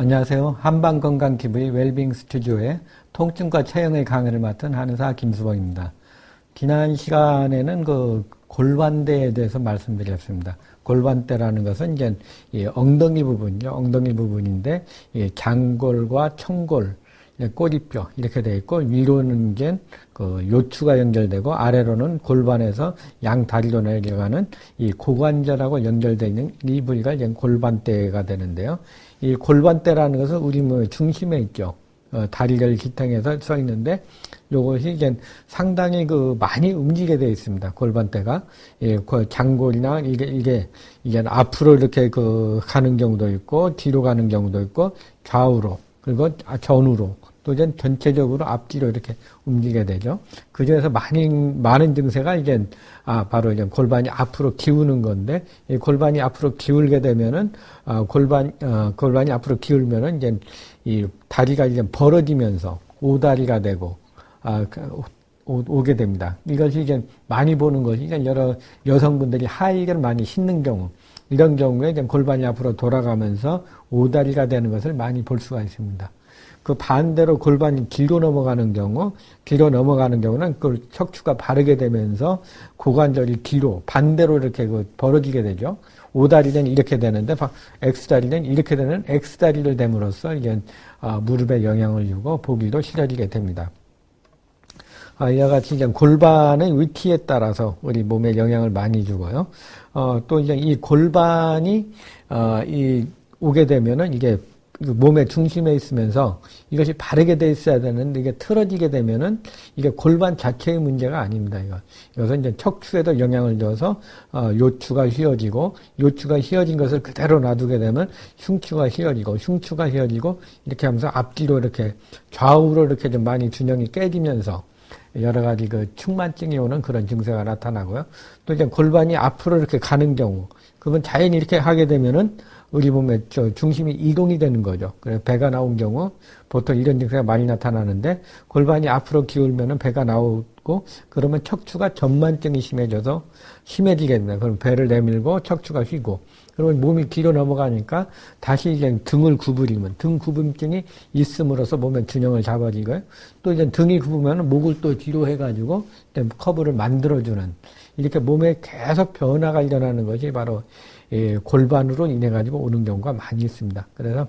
안녕하세요. 한방건강TV 웰빙 스튜디오의 통증과 체형의 강의를 맡은 한의사 김수봉입니다. 지난 시간에는 그 골반대에 대해서 말씀드렸습니다. 골반대라는 것은 이제 엉덩이 부분이죠. 엉덩이 부분인데 장골과 청골, 꼬리뼈 이렇게 되어 있고 위로는 그 요추가 연결되고 아래로는 골반에서 양 다리로 내려가는 이 고관절하고 연결되어 있는 이 부위가 이제 골반대가 되는데요. 이 골반대라는 것은 우리 뭐 중심에 있죠. 어, 다리를 기탕해서 써 있는데 요것이 이제 상당히 그 많이 움직이게 되어 있습니다. 골반대가 예, 그 장골이나 이게 이게 이게 앞으로 이렇게 그 가는 경우도 있고 뒤로 가는 경우도 있고 좌우로 그리고 전우로 또 이제 전체적으로 앞뒤로 이렇게 움직이게 되죠. 그 중에서 많이 많은 증세가 이제 아 바로 이제 골반이 앞으로 기우는 건데 이 골반이 앞으로 기울게 되면은 아 골반 어, 골반이 앞으로 기울면은 이제 이 다리가 이제 벌어지면서 오다리가 되고 아 그, 오, 게 됩니다. 이것이 이제 많이 보는 것이 이제 여러 여성분들이 하이를 많이 신는 경우 이런 경우에 이제 골반이 앞으로 돌아가면서 오다리가 되는 것을 많이 볼 수가 있습니다. 그 반대로 골반이 뒤로 넘어가는 경우, 뒤로 넘어가는 경우는 그 척추가 바르게 되면서 고관절이 뒤로 반대로 이렇게 그 벌어지게 되죠. 오다리는 이렇게 되는데 X다리는 이렇게 되는 X다리를 됨으로써 이게 아, 무릎에 영향을 주고 보기도 싫어지게 됩니다. 아, 이와 같이 이제 골반의 위치에 따라서 우리 몸에 영향을 많이 주고요. 어, 또 이제 이 골반이 어, 이 오게 되면은 이게 그 몸의 중심에 있으면서 이것이 바르게 돼 있어야 되는데 이게 틀어지게 되면은 이게 골반 자체의 문제가 아닙니다. 이거 이것은 이제 척추에도 영향을 줘서 어, 요추가 휘어지고 요추가 휘어진 것을 그대로 놔두게 되면 흉추가 휘어지고 흉추가 휘어지고 이렇게 하면서 앞뒤로 이렇게 좌우로 이렇게 좀 많이 균형이 깨지면서 여러 가지 그 충만증이 오는 그런 증세가 나타나고요. 또 이제 골반이 앞으로 이렇게 가는 경우, 그건 자연히 이렇게 하게 되면은 우리 몸의 저 중심이 이동이 되는 거죠. 그래서 배가 나온 경우 보통 이런 증세가 많이 나타나는데 골반이 앞으로 기울면은 배가 나오고 그러면 척추가 전만증이 심해져서 심해지게 됩니다. 그럼 배를 내밀고 척추가 휘고 그러면 몸이 뒤로 넘어가니까 다시 이제 등을 구부리면 등 구분증이 있음으로써 몸의 균형을 잡아지고요. 또 이제 등이 굽으면 목을 또 뒤로 해가지고 커브를 만들어주는 이렇게 몸에 계속 변화가 일어나는 것이 바로 예, 골반으로 인해 가지고 오는 경우가 많이 있습니다. 그래서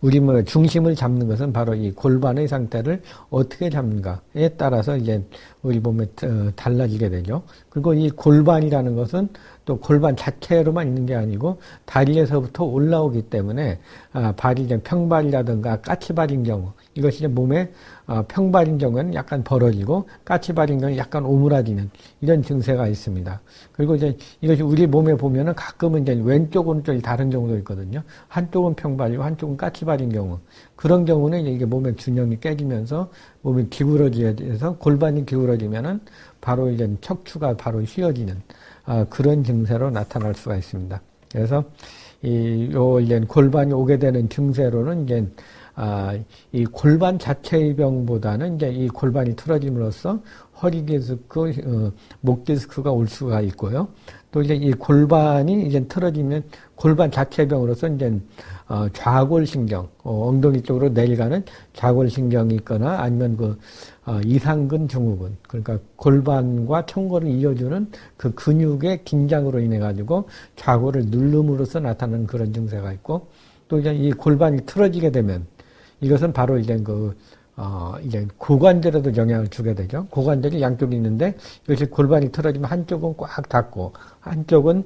우리 몸의 중심을 잡는 것은 바로 이 골반의 상태를 어떻게 잡는가에 따라서 이제 우리 몸에 어, 달라지게 되죠. 그리고 이 골반이라는 것은 또 골반 자체로만 있는 게 아니고 다리에서부터 올라오기 때문에 아, 발이 평발이라든가 까치발인 경우 이것이 이제 몸에 어, 평발인 경우에는 약간 벌어지고 까치발인 경우는 약간 오므라지는 이런 증세가 있습니다. 그리고 이제 이것이 우리 몸에 보면은 가끔은 이제 왼쪽 오른쪽이 다른 경우도 있거든요. 한쪽은 평발이고 한쪽은 까치발인 경우 그런 경우는 이게 몸의 균형이 깨지면서 몸이 기울어져야 돼서 골반이 기울어지면은 바로 이제 척추가 바로 휘어지는 아, 그런 증세로 나타날 수가 있습니다. 그래서 이, 요, 이제 골반이 오게 되는 증세로는 이제 아, 이 골반 자체의 병보다는 이제 이 골반이 틀어짐으로써 허리 디스크, 어, 목 디스크가 올 수가 있고요. 또 이제 이 골반이 이제 틀어지면 골반 자체 병으로서 이제 어, 좌골신경, 어, 엉덩이 쪽으로 내려가는 좌골신경이 있거나 아니면 그 어, 이상근 증후군, 그러니까 골반과 청골을 이어주는 그 근육의 긴장으로 인해 가지고 좌골을 누름으로써 나타나는 그런 증세가 있고 또 이제 이 골반이 틀어지게 되면 이것은 바로 이제 그, 어, 이제 고관절에도 영향을 주게 되죠. 고관절이 양쪽이 있는데 이것이 골반이 틀어지면 한쪽은 꽉 닫고 한쪽은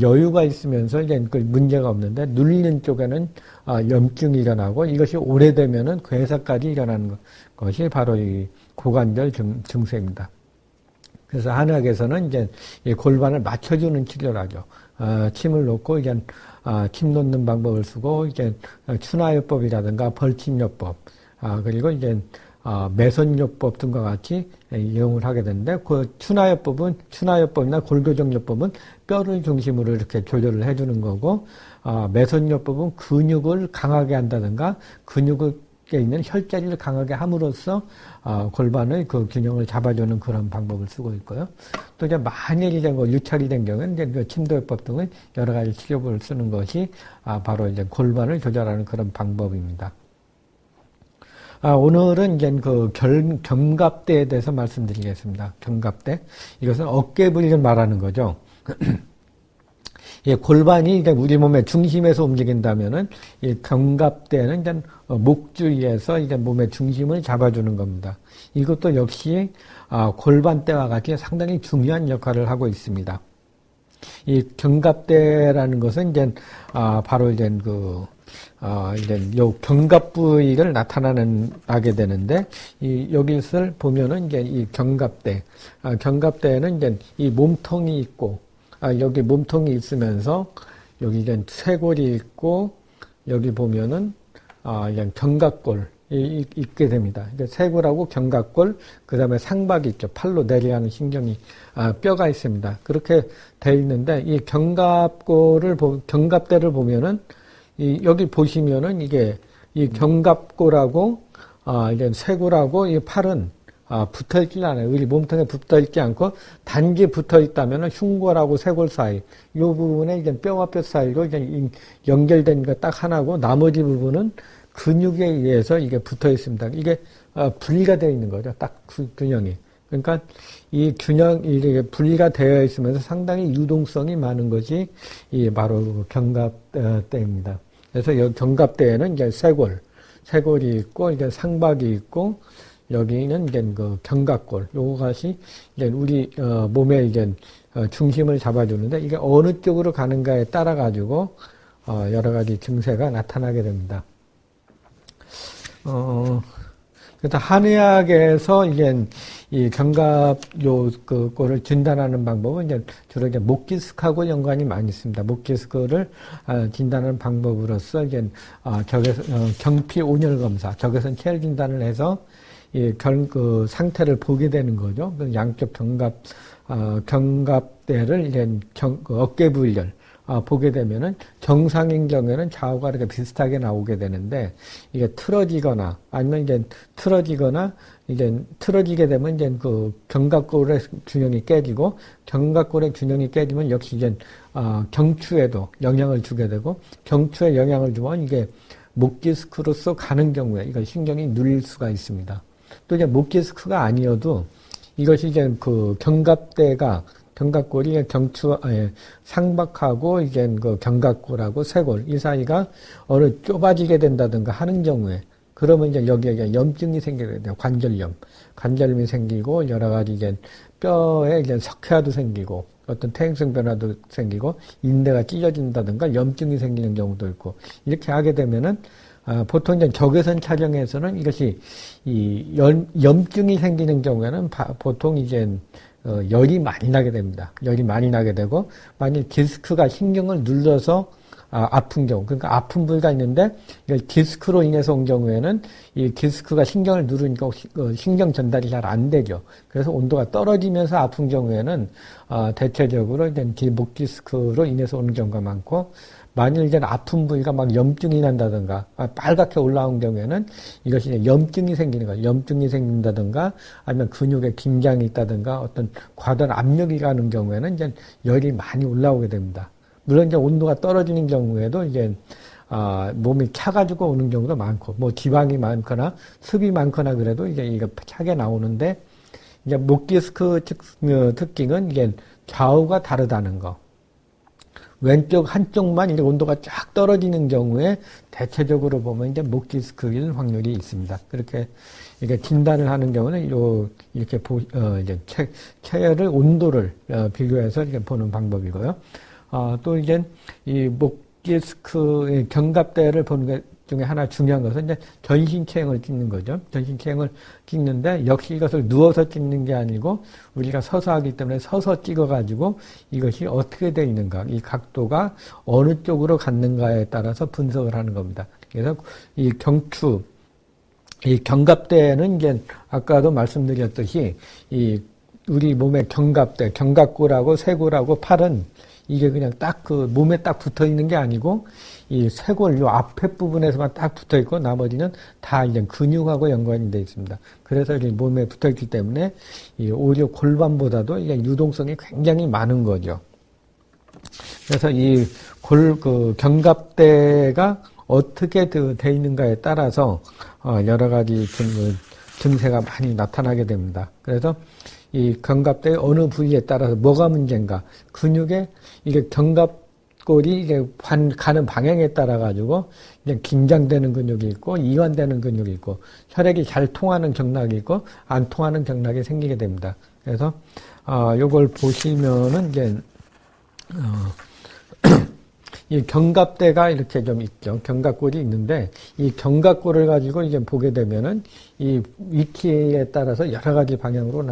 여유가 있으면서 이제 그 문제가 없는데 눌리는 쪽에는 어, 염증이 일어나고 이것이 오래되면은 괴사까지 일어나는 것이 바로 이 고관절 증, 증세입니다. 그래서 한의학에서는 이제 골반을 맞춰주는 치료를 하죠. 어, 침을 놓고 이제 아, 침 놓는 방법을 쓰고 이제 추나요법이라든가 벌침요법 아, 그리고 이제 아, 매선요법 등과 같이 이용을 하게 되는데 그 추나요법은 추나요법이나 골교정요법은 뼈를 중심으로 이렇게 조절을 해주는 거고 아, 매선요법은 근육을 강하게 한다든가 근육을 있는 혈자리를 강하게 함으로써 어, 골반의 그 균형을 잡아주는 그런 방법을 쓰고 있고요. 또 이제 만일 이제 뭐 유찰이 된 경우는 이제 그 침도요법 등의 여러 가지 치료법을 쓰는 것이 아, 바로 이제 골반을 조절하는 그런 방법입니다. 아, 오늘은 이제 그 결, 견갑대에 대해서 말씀드리겠습니다. 견갑대. 이것은 어깨 부리를 말하는 거죠. 예, 골반이 이제 우리 몸의 중심에서 움직인다면은 이 견갑대는 이제 목 주위에서 이제 몸의 중심을 잡아주는 겁니다. 이것도 역시 아, 골반대와 같이 상당히 중요한 역할을 하고 있습니다. 이 견갑대라는 것은 이제 아, 바로 이제 그 아, 이제 요 견갑 부위를 나타나는 하게 되는데 이 여기를 보면은 이제 이 견갑대, 아, 견갑대는 이제 이 몸통이 있고 아, 여기 몸통이 있으면서 여기 이제 쇄골이 있고 여기 보면은 아, 그냥 견갑골 이 있게 됩니다. 그러니까 쇄골하고 견갑골, 그 다음에 상박이 있죠. 팔로 내려가는 신경이, 아, 뼈가 있습니다. 그렇게 돼 있는데, 이 견갑골을, 보, 견갑대를 보면은, 이, 여기 보시면은 이게, 이 견갑골하고, 아, 이제 쇄골하고 이 팔은 아, 붙어 있지 않아요. 우리 몸통에 붙어 있지 않고 단지 붙어 있다면 흉골하고 쇄골 사이 이 부분에 이제 뼈와 뼈 사이로 이제 연결된 거 딱 하나고 나머지 부분은 근육에 의해서 이게 붙어 있습니다. 이게 어, 분리가 되어 있는 거죠. 딱 균형이. 그러니까 이 균형 이게 분리가 되어 있으면서 상당히 유동성이 많은 것이 이 바로 견갑대입니다. 그래서 이 견갑대에는 이제 쇄골, 쇄골이 있고 이게 상박이 있고 여기는 이제 그 견갑골, 요것이 이제 우리 어, 몸의 이제 어, 중심을 잡아주는데 이게 어느 쪽으로 가는가에 따라 가지고 어, 여러 가지 증세가 나타나게 됩니다. 어, 그래서 한의학에서 이제 이 견갑 요그 꼴을 진단하는 방법은 이제 주로 이제 목기스크하고 연관이 많이 있습니다. 목기스크를 아, 진단하는 방법으로서 이제 아, 적외선 어, 경피 온열 검사, 적외선 체열 진단을 해서 이 결, 그 상태를 보게 되는 거죠. 그 양쪽 견갑, 어, 견갑대를 이제 경, 그 어깨 부위를 어, 보게 되면은 정상인 경우에는 좌우가 이렇게 비슷하게 나오게 되는데 이게 틀어지거나 아니면 이제 틀어지거나 이제 틀어지게 되면 이제 그 견갑골의 균형이 깨지고 견갑골의 균형이 깨지면 역시 이제 어, 경추에도 영향을 주게 되고 경추에 영향을 주면 이게 목 디스크로서 가는 경우에 이거 신경이 눌릴 수가 있습니다. 또 이제 목 디스크가 아니어도 이것이 이제 그 견갑대가 견갑골이 경추 예, 상박하고 이제 그 견갑골하고 쇄골 이 사이가 어느 좁아지게 된다든가 하는 경우에 그러면 이제 여기에 염증이 생기게 돼요. 관절염, 관절염이 생기고 여러 가지 이제 뼈에 이제 석회화도 생기고 어떤 퇴행성 변화도 생기고 인대가 찢어진다든가 염증이 생기는 경우도 있고 이렇게 하게 되면은 아, 보통 이제 적외선 촬영에서는 이것이 이 염, 염증이 생기는 경우에는 바, 보통 이제 어, 열이 많이 나게 됩니다. 열이 많이 나게 되고 만일 디스크가 신경을 눌러서 아, 아픈 경우, 그러니까 아픈 부위가 있는데 이걸 디스크로 인해서 온 경우에는 이 디스크가 신경을 누르니까 어, 신경 전달이 잘 안 되죠. 그래서 온도가 떨어지면서 아픈 경우에는 어, 대체적으로 이제 목 디스크로 인해서 오는 경우가 많고 만일 이제 아픈 부위가 막 염증이 난다든가 아, 빨갛게 올라온 경우에는 이것이 염증이 생기는 거예요. 염증이 생긴다든가 아니면 근육에 긴장이 있다든가 어떤 과도한 압력이 가는 경우에는 이제 열이 많이 올라오게 됩니다. 물론 이제 온도가 떨어지는 경우에도 이제 아, 몸이 차가지고 오는 경우도 많고, 뭐 지방이 많거나 습이 많거나 그래도 이제 이거 차게 나오는데, 이제 목디스크 특, 어, 특징은 이게 좌우가 다르다는 거. 왼쪽 한쪽만 이제 온도가 쫙 떨어지는 경우에 대체적으로 보면 이제 목 디스크일 확률이 있습니다. 그렇게 이게 진단을 하는 경우는 요 이렇게 보, 어, 이제 체, 체열을 온도를 어, 비교해서 이렇게 보는 방법이고요. 어, 또 이제 이 목 디스크 견갑대를 보는 게 중에 하나 중요한 것은 이제 전신 체형을 찍는 거죠. 전신 체형을 찍는데 역시 이것을 누워서 찍는 게 아니고 우리가 서서 하기 때문에 서서 찍어가지고 이것이 어떻게 되어 있는가, 이 각도가 어느 쪽으로 갔는가에 따라서 분석을 하는 겁니다. 그래서 이 경추, 이 견갑대는 이제 아까도 말씀드렸듯이 이 우리 몸의 견갑대, 견갑골하고 쇄골하고 팔은 이게 그냥 딱 그 몸에 딱 붙어 있는 게 아니고 이 쇄골 요 앞에 부분에서만 딱 붙어 있고 나머지는 다 이제 근육하고 연관이 되어 있습니다. 그래서 이제 몸에 붙어 있기 때문에 이 오히려 골반보다도 이게 유동성이 굉장히 많은 거죠. 그래서 이 골 그 견갑대가 어떻게 돼 있는가에 따라서 어, 여러 가지 증, 증세가 많이 나타나게 됩니다. 그래서 이 견갑대의 어느 부위에 따라서 뭐가 문제인가? 근육에 이게 견갑골이 이게 가는 방향에 따라 가지고 이제 긴장되는 근육이 있고 이완되는 근육이 있고 혈액이 잘 통하는 경락이 있고 안 통하는 경락이 생기게 됩니다. 그래서 어 요걸 보시면은 이제 어 이 견갑대가 이렇게 좀 있죠. 견갑골이 있는데 이 견갑골을 가지고 이제 보게 되면은 이 위키에 따라서 여러 가지 방향으로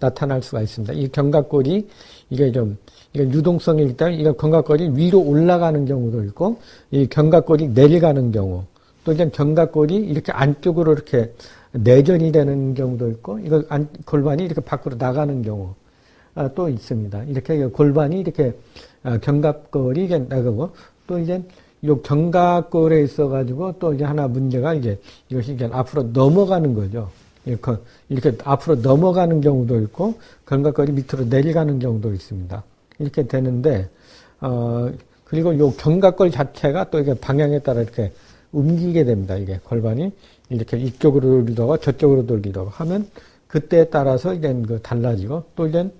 나타날 수가 있습니다. 이 견갑골이 이게 좀 이게 유동성이 있기 때문에 이 견갑골이 위로 올라가는 경우도 있고 이 견갑골이 내려가는 경우 또 이제 견갑골이 이렇게 안쪽으로 이렇게 내전이 되는 경우도 있고 이거 안, 골반이 이렇게 밖으로 나가는 경우 아, 또 있습니다. 이렇게 골반이 이렇게 아, 견갑골이 이제 나가고 또 이제 요 견갑골에 있어가지고 또 이제 하나 문제가 이제 이것이 이제 앞으로 넘어가는 거죠. 이렇게, 이렇게 앞으로 넘어가는 경우도 있고 견갑골이 밑으로 내려가는 경우도 있습니다. 이렇게 되는데 어 그리고 요 견갑골 자체가 또 이게 방향에 따라 이렇게 움직이게 됩니다. 이게 골반이 이렇게 이쪽으로 돌리다가 저쪽으로 돌리다가 하면 그때에 따라서 이제 그 달라지고 또 이제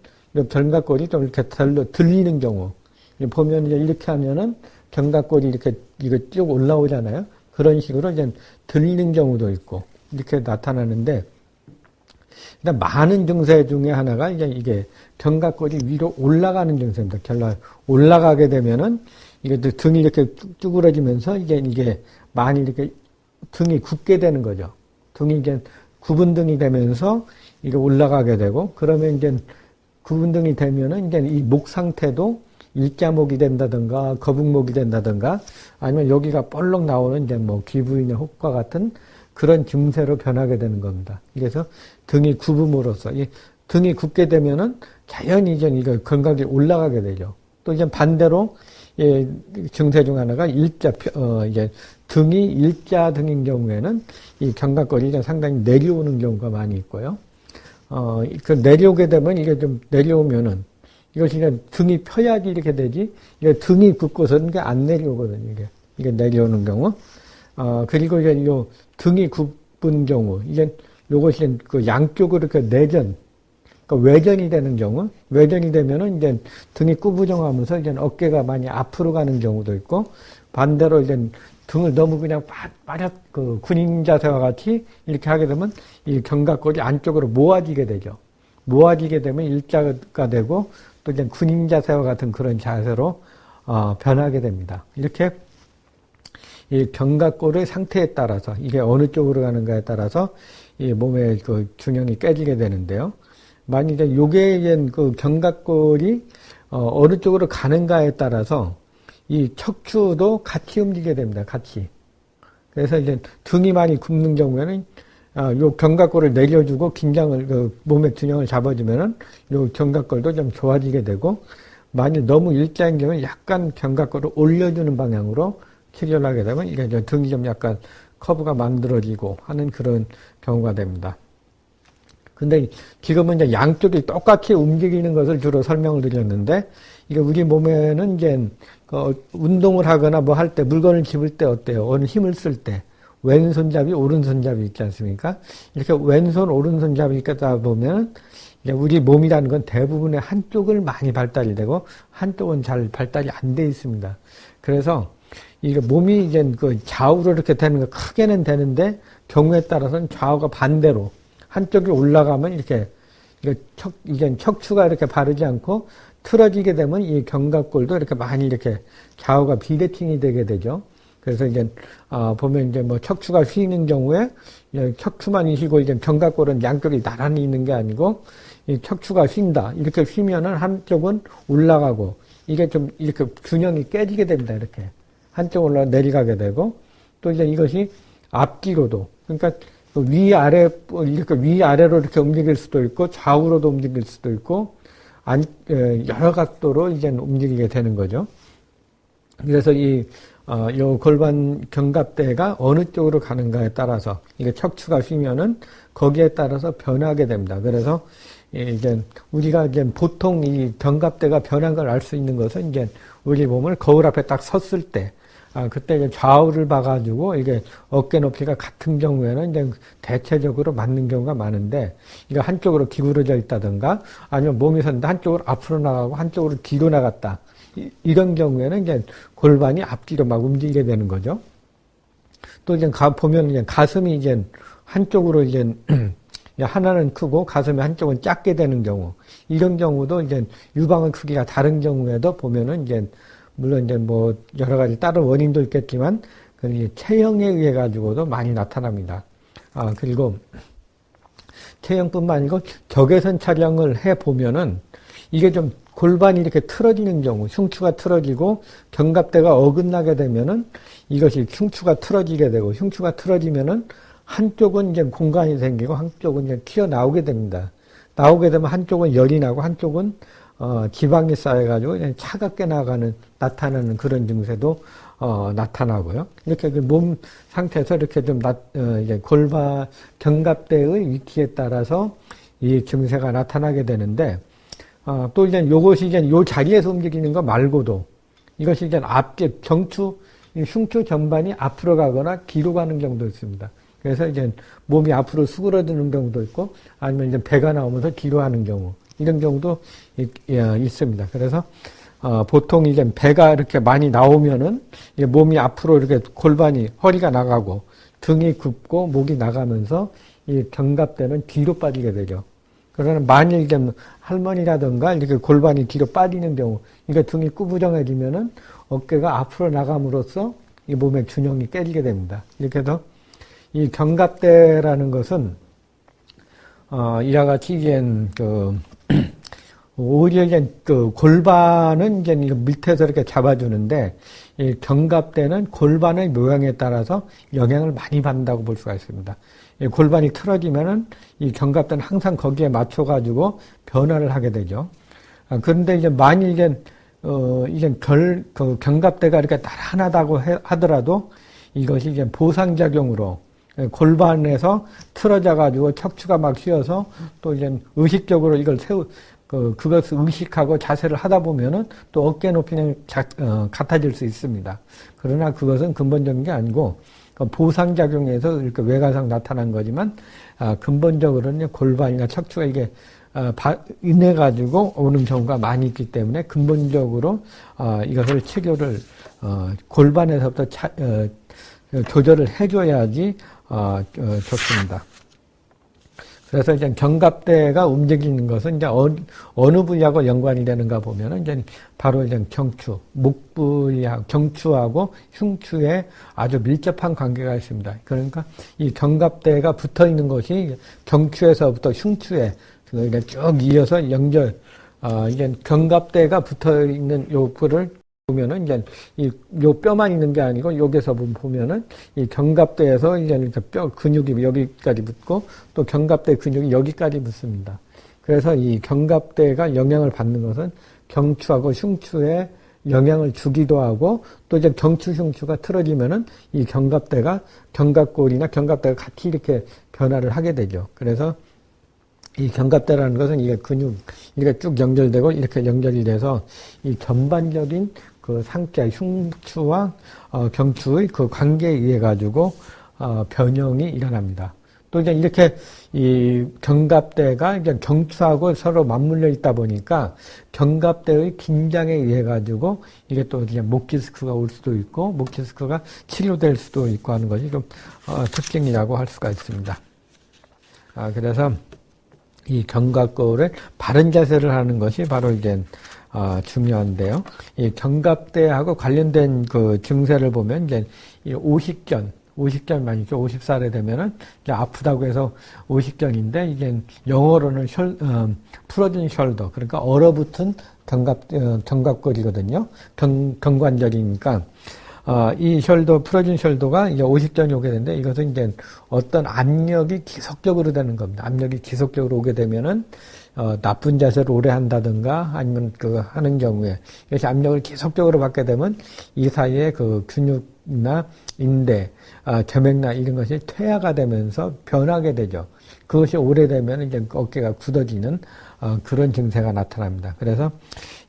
견갑골이 좀 이렇게 들리는 경우 보면 이제 이렇게 하면은 견갑골이 이렇게 이거 쭉 올라오잖아요. 그런 식으로 이제 들리는 경우도 있고 이렇게 나타나는데 일단 많은 증세 중에 하나가 이제 이게 견갑골이 위로 올라가는 증세입니다. 결라 올라가게 되면은 이게 등이 이렇게 쭈그러지면서 이게 이게 많이 이렇게 등이 굳게 되는 거죠. 등이 이제 구분 등이 되면서 이게 올라가게 되고 그러면 이제 구분 등이 되면은 이제 이 목 상태도 일자목이 된다든가 거북목이 된다든가 아니면 여기가 볼록 나오는 이제 뭐 귀부인의 혹과 같은 그런 증세로 변하게 되는 겁니다. 그래서 등이 굽음으로써 이 등이 굽게 되면은 자연히 이제 이거 건강이 올라가게 되죠. 또 이제 반대로 예, 증세 중 하나가 일자 어 이제 등이 일자 등인 경우에는 이 견갑골이 상당히 내려오는 경우가 많이 있고요. 어, 그 내려오게 되면 이게 좀 내려오면은 이것이 이제 등이 펴야지 이렇게 되지. 이게 등이 굽고서는 게안 내려오거든요. 이게. 이게 내려오는 경우. 어, 그리고 이제 요 등이 굽은 경우. 이게 요것이 그 양쪽으로 이렇게 내전. 그러니까 외전이 되는 경우. 외전이 되면은 이제 등이 꾸부정하면서 이제 어깨가 많이 앞으로 가는 경우도 있고 반대로 이제 등을 너무 그냥 빠르 그 군인 자세와 같이 이렇게 하게 되면 이 견갑골이 안쪽으로 모아지게 되죠. 모아지게 되면 일자가 되고 또 이제 군인 자세와 같은 그런 자세로 어, 변하게 됩니다. 이렇게 이 견갑골의 상태에 따라서 이게 어느 쪽으로 가는가에 따라서 이 몸의 그 균형이 깨지게 되는데요. 만약에 요게 그 견갑골이 어, 어느 쪽으로 가는가에 따라서 이 척추도 같이 움직이게 됩니다. 같이. 그래서 이제 등이 많이 굽는 경우에는 아, 요 견갑골을 내려주고 긴장을 그 몸의 균형을 잡아주면은 요 견갑골도 좀 좋아지게 되고 만일 너무 일자인 경우는 약간 견갑골을 올려주는 방향으로 치료를 하게 되면 이게 등이 좀 약간 커브가 만들어지고 하는 그런 경우가 됩니다. 근데 지금은 이제 양쪽이 똑같이 움직이는 것을 주로 설명을 드렸는데 이게 우리 몸에는 이제 그 운동을 하거나 뭐 할 때 물건을 집을 때 어때요? 어느 힘을 쓸 때 왼손잡이 오른손잡이 있지 않습니까? 이렇게 왼손 오른손잡이 있다 보면 우리 몸이라는 건 대부분의 한쪽을 많이 발달이 되고 한쪽은 잘 발달이 안 돼 있습니다. 그래서 이게 몸이 이제 그 좌우로 이렇게 되는 거 크게는 되는데 경우에 따라서는 좌우가 반대로 한쪽이 올라가면 이렇게 이게 척 이게 척추가 이렇게 바르지 않고 틀어지게 되면 이 견갑골도 이렇게 많이 이렇게 좌우가 비대칭이 되게 되죠. 그래서 이제 아 보면 이제 뭐 척추가 휘는 경우에 척추만 휘고 이제 견갑골은 양쪽이 나란히 있는 게 아니고 이 척추가 휜다 이렇게 휘면은 한쪽은 올라가고 이게 좀 이렇게 균형이 깨지게 됩니다 이렇게 한쪽 올라 내려가게 되고 또 이제 이것이 앞뒤로도 그러니까 위 아래 이렇게 위 아래로 이렇게 움직일 수도 있고 좌우로도 움직일 수도 있고 안, 어, 여러 각도로 이제 움직이게 되는 거죠. 그래서 이, 어, 요 골반 견갑대가 어느 쪽으로 가는가에 따라서 이게 척추가 휘면은 거기에 따라서 변하게 됩니다. 그래서 이제 우리가 이제 보통 이 견갑대가 변한 걸 알 수 있는 것은 이제 우리 몸을 거울 앞에 딱 섰을 때 아, 그때 좌우를 봐가지고 이게 어깨 높이가 같은 경우에는 이제 대체적으로 맞는 경우가 많은데, 이거 한쪽으로 기울어져 있다든가, 아니면 몸이 섰는데 한쪽으로 앞으로 나가고 한쪽으로 뒤로 나갔다. 이, 런 경우에는 이제 골반이 앞뒤로 막 움직이게 되는 거죠. 또 이제 가, 보면 이제 가슴이 이제 한쪽으로 이제 하나는 크고 가슴이 한쪽은 작게 되는 경우, 이런 경우도 이제 유방의 크기가 다른 경우에도 보면은 이제 물론 이제 뭐 여러 가지 다른 원인도 있겠지만 그 체형에 의해 가지고도 많이 나타납니다. 아 그리고 체형뿐만 아니고 적외선 촬영을 해 보면은 이게 좀 골반이 이렇게 틀어지는 경우, 흉추가 틀어지고 견갑대가 어긋나게 되면은 이것이 흉추가 틀어지게 되고 흉추가 틀어지면은 한쪽은 이제 공간이 생기고 한쪽은 이제 튀어나오게 됩니다. 나오게 되면 한쪽은 열이 나고 한쪽은 어, 지방이 쌓여가지고 차갑게 나가는 나타나는 그런 증세도 어, 나타나고요. 이렇게 그 몸 상태에서 이렇게 좀 나, 어, 이제 골반 견갑대의 위치에 따라서 이 증세가 나타나게 되는데 어, 또 이제 요것이 이제 요 자리에서 움직이는 거 말고도 이것이 이제 앞뒤 경추 흉추 전반이 앞으로 가거나 뒤로 가는 경우도 있습니다. 그래서 이제 몸이 앞으로 수그러드는 경우도 있고 아니면 이제 배가 나오면서 뒤로 하는 경우 이런 경우도 예, 있습니다. 그래서 어, 보통 이제 배가 이렇게 많이 나오면은 몸이 앞으로 이렇게 골반이 허리가 나가고 등이 굽고 목이 나가면서 이 견갑대는 뒤로 빠지게 되죠. 그러나 만일 이제 할머니라든가 이렇게 골반이 뒤로 빠지는 경우, 이게 등이 꾸부정해지면은 어깨가 앞으로 나감으로써 이 몸의 균형이 깨지게 됩니다. 이렇게 해서 이 견갑대라는 것은 어, 이와 같이 이제 그 오히려 이제 그 골반은 이제 밑에서 이렇게 잡아주는데 이 견갑대는 골반의 모양에 따라서 영향을 많이 받는다고 볼 수가 있습니다. 이 골반이 틀어지면은 이 견갑대는 항상 거기에 맞춰가지고 변화를 하게 되죠. 아, 그런데 이제 만일 이제 어 이제 결, 그 견갑대가 이렇게 나란하다고 하더라도 이것이 이제 보상작용으로 골반에서 틀어져 가지고 척추가 막 휘어서 또 이제 의식적으로 이걸 세우 그 그것을 의식하고 자세를 하다 보면은 또 어깨 높이는 자, 어, 같아질 수 있습니다. 그러나 그것은 근본적인 게 아니고 그 보상작용에서 이렇게 외관상 나타난 거지만 아, 근본적으로는 골반이나 척추가 이게 어, 인해 가지고 오는 경우가 많이 있기 때문에 근본적으로 어, 이것을 체교를 어, 골반에서부터 차, 어, 조절을 해줘야지 어, 어, 좋습니다. 그래서 이제 견갑대가 움직이는 것은 이제 어느 부위하고 연관이 되는가 보면은 이제 바로 이제 경추, 목부위하고 경추하고 흉추에 아주 밀접한 관계가 있습니다. 그러니까 이 견갑대가 붙어 있는 것이 경추에서부터 흉추에 쭉 이어서 연결, 어, 이제 견갑대가 붙어 있는 요부를 보면은 이제 이요 뼈만 있는 게 아니고 여기서 보면은 이 견갑대에서 이제 뼈 근육이 여기까지 붙고 또 견갑대 근육이 여기까지 붙습니다. 그래서 이 견갑대가 영향을 받는 것은 경추하고 흉추에 영향을 주기도 하고 또 이제 경추 흉추가 틀어지면은 이 견갑대가 견갑골이나 견갑대가 같이 이렇게 변화를 하게 되죠. 그래서 이 견갑대라는 것은 이게 근육 이렇게 쭉 연결되고 이렇게 연결이 돼서 이 전반적인 그 상자 흉추와 어, 경추의 그 관계에 의해 가지고 어, 변형이 일어납니다. 또 이제 이렇게 이 견갑대가 이제 경추하고 서로 맞물려 있다 보니까 견갑대의 긴장에 의해 가지고 이게 또 이제 목 디스크가 올 수도 있고 목 디스크가 치료될 수도 있고 하는 것이 좀 어, 특징이라고 할 수가 있습니다. 아, 그래서 이 견갑골을 바른 자세를 하는 것이 바로 이제 어, 중요한데요. 이 견갑대하고 관련된 그 증세를 보면 이제 이 오식견, 오식견만 있죠. 50살에 되면은 이제 아프다고 해서 오식견인데 이게 영어로는 셜, 어, 풀어진 셜더, 그러니까 얼어붙은 견갑, 어, 견갑골이거든요. 견, 견관절이니까. 어, 이 혈도, 풀어진 혈도가 이제 50전이 오게 되는데 이것은 이제 어떤 압력이 지속적으로 되는 겁니다. 압력이 지속적으로 오게 되면은 어, 나쁜 자세를 오래 한다든가 아니면 그 하는 경우에 이것이 압력을 계속적으로 받게 되면 이 사이에 그 근육이나 인대, 아, 점액나 이런 것이 퇴화가 되면서 변하게 되죠. 그것이 오래되면 이제 어깨가 굳어지는 어, 그런 증세가 나타납니다. 그래서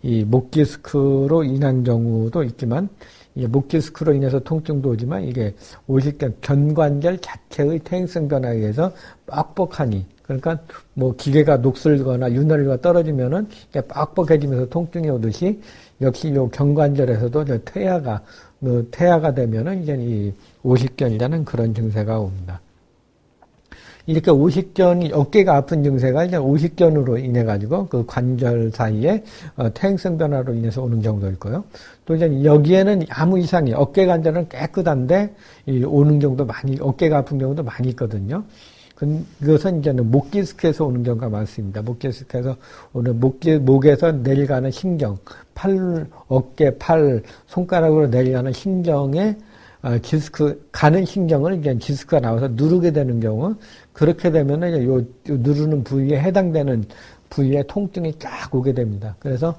이 목디스크로 인한 경우도 있지만 이게 목디스크로 인해서 통증도 오지만 이게 오실경 견관절 자체의 퇴행성 변화에 의해서 뻑뻑하니 그러니까 뭐 기계가 녹슬거나 윤활유가 떨어지면은 빡빡해지면서 통증이 오듯이 역시 요 경관절에서도 저 퇴화가 뭐 퇴화가 되면은 이제 이 오십견이라는 그런 증세가 옵니다. 이렇게 오십견이 어깨가 아픈 증세가 이제 오십견으로 인해 가지고 그 관절 사이에 어, 퇴행성 변화로 인해서 오는 경우도 있고요. 또 이제 여기에는 아무 이상이 어깨 관절은 깨끗한데 이 오는 경우도 많이 어깨가 아픈 경우도 많이 있거든요. 그것은 이제 는 목 디스크에서 오는 경우가 많습니다. 목 디스크에서 오는 목, 목에서 내려가는 신경, 팔, 어깨, 팔, 손가락으로 내려가는 신경에 어, 디스크, 가는 신경을 이제 디스크가 나와서 누르게 되는 경우, 그렇게 되면은 요, 요 누르는 부위에 해당되는 부위에 통증이 쫙 오게 됩니다. 그래서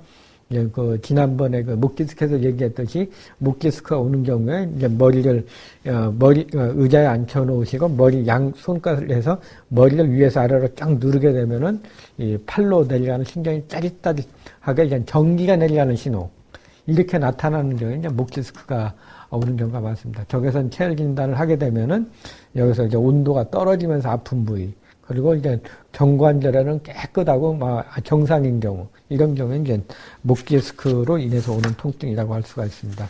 예, 그 지난번에 그 목디스크에서 얘기했듯이 목디스크가 오는 경우에 이제 머리를 어, 머리 어, 의자에 앉혀 놓으시고 머리 양 손가락을 해서 머리를 위에서 아래로 쫙 누르게 되면은 이 팔로 내려가는 신경이 짜릿짜릿하게 이제 전기가 내려가는 신호 이렇게 나타나는 경우에 이제 목디스크가 오는 경우가 많습니다. 적외선 체열 진단을 하게 되면은 여기서 이제 온도가 떨어지면서 아픈 부위 그리고 이제 경관절에는 깨끗하고 막 정상인 경우 이런 경우에 이제 목 디스크로 인해서 오는 통증이라고 할 수가 있습니다.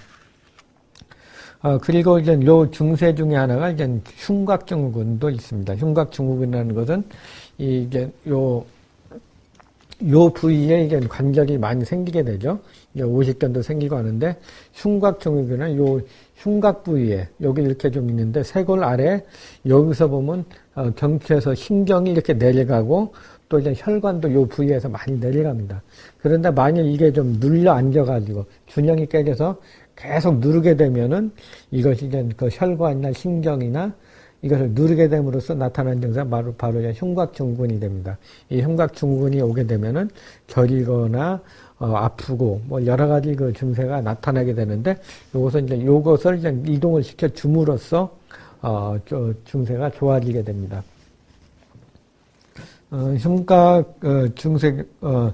어, 그리고 이제 요 증세 중에 하나가 이제 흉곽증후군도 있습니다. 흉곽증후군이라는 것은 이게 요, 요 부위에 이제 관절이 많이 생기게 되죠. 이제 오십견도 생기고 하는데 흉곽증후군은 요 흉곽 부위에 여기 이렇게 좀 있는데 쇄골 아래 여기서 보면 어, 경추에서 신경이 이렇게 내려가고 또 이제 혈관도 요 부위에서 많이 내려갑니다. 그런데 만약 이게 좀 눌려 앉아가지고 균형이 깨져서 계속 누르게 되면은 이것이 이제 그 혈관이나 신경이나 이것을 누르게 됨으로써 나타나는 증상 바로 바로 이제 흉곽 증후군이 됩니다. 이 흉곽 증후군이 오게 되면은 저리거나 어, 아프고 뭐 여러 가지 그 증세가 나타나게 되는데 요것은 이제 요것을 이제 이동을 시켜 줌으로써 어, 저 증세가 좋아지게 됩니다. 어, 흉곽 어, 증세 어,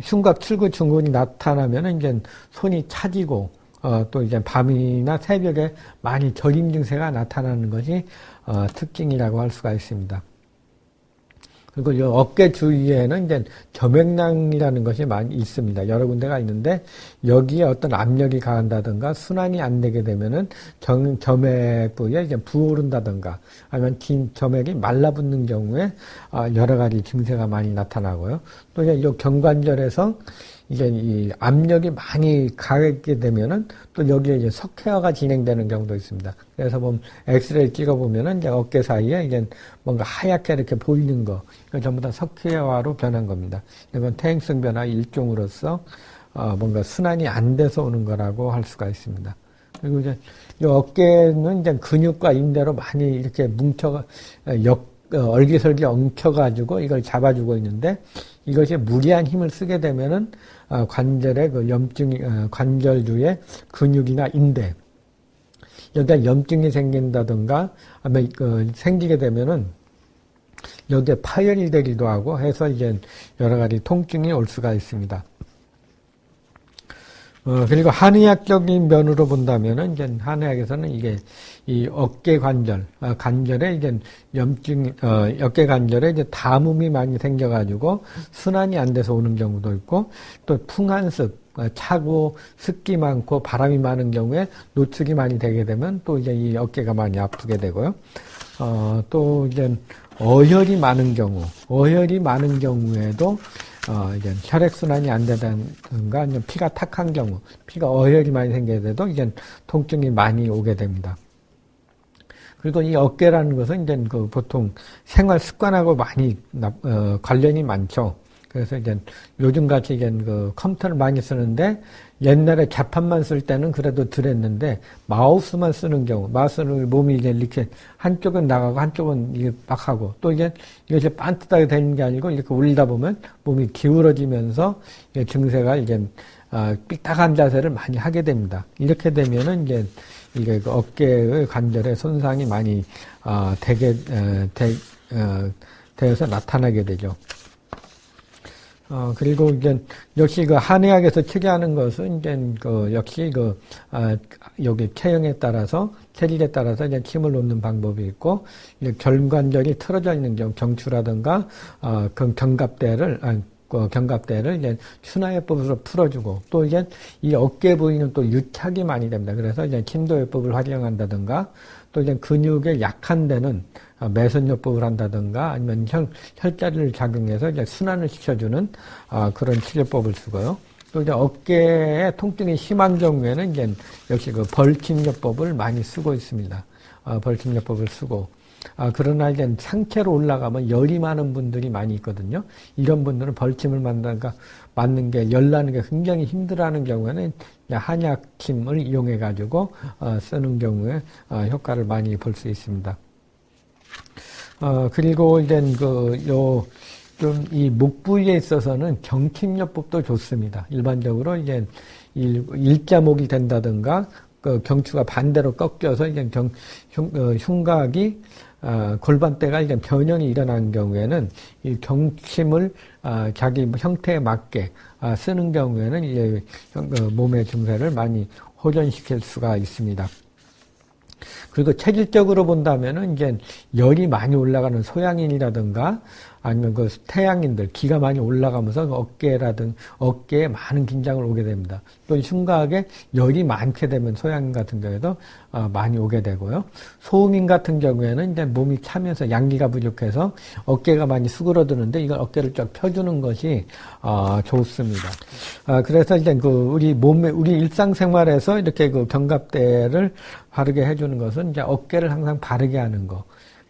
흉곽 출구 증후군이 나타나면 이제 손이 차지고 어, 또 이제 밤이나 새벽에 많이 저림 증세가 나타나는 것이 어, 특징이라고 할 수가 있습니다. 그리고 이 어깨 주위에는 이제 점액낭이라는 것이 많이 있습니다. 여러 군데가 있는데 여기에 어떤 압력이 가한다든가 순환이 안 되게 되면은 점, 점액 부위에 이제 부어오른다든가 아니면 긴 점액이 말라붙는 경우에 아, 여러 가지 증세가 많이 나타나고요. 또 이제 이 경관절에서 이제 이 압력이 많이 가게 되면은 또 여기에 이제 석회화가 진행되는 경우도 있습니다. 그래서 보면 엑스레이 찍어 보면은 이제 어깨 사이에 이제 뭔가 하얗게 이렇게 보이는 거, 이건 전부 다 석회화로 변한 겁니다. 이건 퇴행성 변화 일종으로서 어 뭔가 순환이 안 돼서 오는 거라고 할 수가 있습니다. 그리고 이제 이 어깨는 이제 근육과 인대로 많이 이렇게 뭉쳐 역 어, 얼기설기 엉켜가지고 이걸 잡아주고 있는데 이것이 무리한 힘을 쓰게 되면은 어, 관절의 그 염증, 어, 관절주의 근육이나 인대, 여기가 염증이 생긴다든가, 아마 그 생기게 되면은 여기에 파열이 되기도 하고 해서 이제 여러 가지 통증이 올 수가 있습니다. 어, 그리고 한의학적인 면으로 본다면은 이제 한의학에서는 이게 이 어깨 관절, 어, 관절에 이제 염증, 어, 어깨 관절에 이제 담음이 많이 생겨가지고 순환이 안 돼서 오는 경우도 있고 또 풍한습, 어, 차고 습기 많고 바람이 많은 경우에 노출이 많이 되게 되면 또 이제 이 어깨가 많이 아프게 되고요. 어, 또 이제 어혈이 많은 경우, 어혈이 많은 경우에도 어, 이제 혈액순환이 안 되다든가, 피가 탁한 경우, 피가 어혈이 많이 생겨야 돼도 이제 통증이 많이 오게 됩니다. 그리고 이 어깨라는 것은 이제 그 보통 생활 습관하고 많이 어, 관련이 많죠. 그래서 이제 요즘같이 이제 그 컴퓨터를 많이 쓰는데 옛날에 자판만 쓸 때는 그래도 덜했는데 마우스만 쓰는 경우 마우스는 몸이 이제 이렇게 한쪽은 나가고 한쪽은 이게 막 하고 또 이게 이것이 반듯하게 되는 게 아니고 이렇게 올리다 보면 몸이 기울어지면서 증세가 이제 아, 삐딱한 자세를 많이 하게 됩니다. 이렇게 되면은 이제 이게 그 어깨의 관절에 손상이 많이 어, 되게 어, 되, 어, 되어서 나타나게 되죠. 어, 그리고 이제, 역시 그 한의학에서 특이하는 것은 이제 그 역시 그, 아, 여기 체형에 따라서, 체질에 따라서 이제 힘을 놓는 방법이 있고, 이제 결관절이 틀어져 있는 경우, 경추라든가, 어, 그 견갑대를, 아, 그 견갑대를 이제 순화요법으로 풀어주고 또 이제 이 어깨 부위는 또 유착이 많이 됩니다. 그래서 이제 침도요법을 활용한다든가 또 이제 근육의 약한 데는 매선요법을 한다든가 아니면 혈, 혈자리를 작용해서 이제 순환을 시켜주는 아, 그런 치료법을 쓰고요. 또 이제 어깨에 통증이 심한 경우에는 이제 역시 그 벌침요법을 많이 쓰고 있습니다. 아, 벌침요법을 쓰고 아, 그러나 이제 상체로 올라가면 열이 많은 분들이 많이 있거든요. 이런 분들은 벌침을 만든가 맞는 게 열나는 게 굉장히 힘들어하는 경우에는 한약침을 이용해 가지고 어, 쓰는 경우에 어, 효과를 많이 볼 수 있습니다. 어, 그리고 이제 그 요 좀이목 부위에 있어서는 경침요법도 좋습니다. 일반적으로 이제 일, 일자목이 된다든가 그 경추가 반대로 꺾여서 이제 경, 흉, 어, 흉곽이 어, 골반대가 이제 변형이 일어난 경우에는 이 경침을 어, 자기 형태에 맞게 어, 쓰는 경우에는 이제 어, 몸의 증세를 많이 호전시킬 수가 있습니다. 그리고 체질적으로 본다면은 이제 열이 많이 올라가는 소양인이라든가 아니면 그 태양인들 기가 많이 올라가면서 그 어깨라든 어깨에 많은 긴장을 오게 됩니다. 또 흉곽에 열이 많게 되면 소양인 같은 경우에도 어, 많이 오게 되고요. 소음인 같은 경우에는 이제 몸이 차면서 양기가 부족해서 어깨가 많이 수그러드는데 이걸 어깨를 쫙 펴주는 것이 어, 좋습니다. 아, 그래서 이제 그 우리 몸에 우리 일상생활에서 이렇게 그 견갑대를 바르게 해주는 것은 이제 어깨를 항상 바르게 하는 거.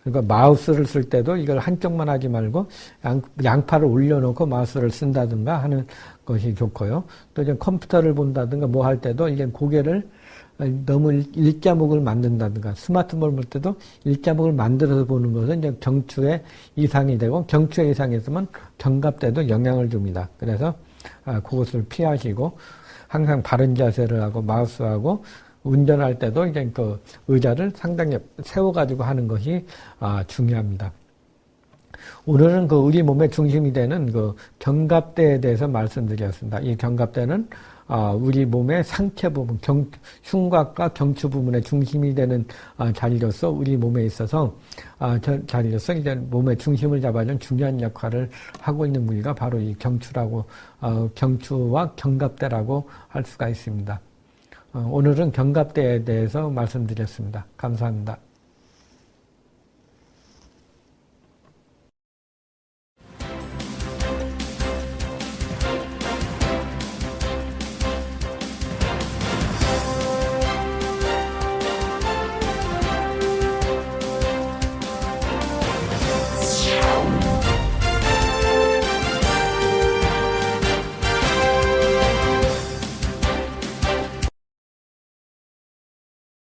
그러니까 마우스를 쓸 때도 이걸 한쪽만 하지 말고 양, 양팔을 올려놓고 마우스를 쓴다든가 하는 것이 좋고요. 또 이제 컴퓨터를 본다든가 뭐 할 때도 이제 고개를 너무 일자목을 만든다든가 스마트폰을 볼 때도 일자목을 만들어서 보는 것은 이제 경추에 이상이 되고 경추에 이상이 있으면 견갑대도 영향을 줍니다. 그래서 아, 그것을 피하시고 항상 바른 자세를 하고 마우스하고 운전할 때도 이제 그 의자를 상당히 세워가지고 하는 것이 아, 중요합니다. 오늘은 그 우리 몸의 중심이 되는 그 견갑대에 대해서 말씀드렸습니다. 이 견갑대는 아, 우리 몸의 상체 부분, 경, 흉곽과 경추 부분의 중심이 되는 아, 자리로서 우리 몸에 있어서 아, 자리로서 이제 몸의 중심을 잡아주는 중요한 역할을 하고 있는 부위가 바로 이 경추라고 어, 경추와 견갑대라고 할 수가 있습니다. 어, 오늘은 견갑대에 대해서 말씀드렸습니다. 감사합니다.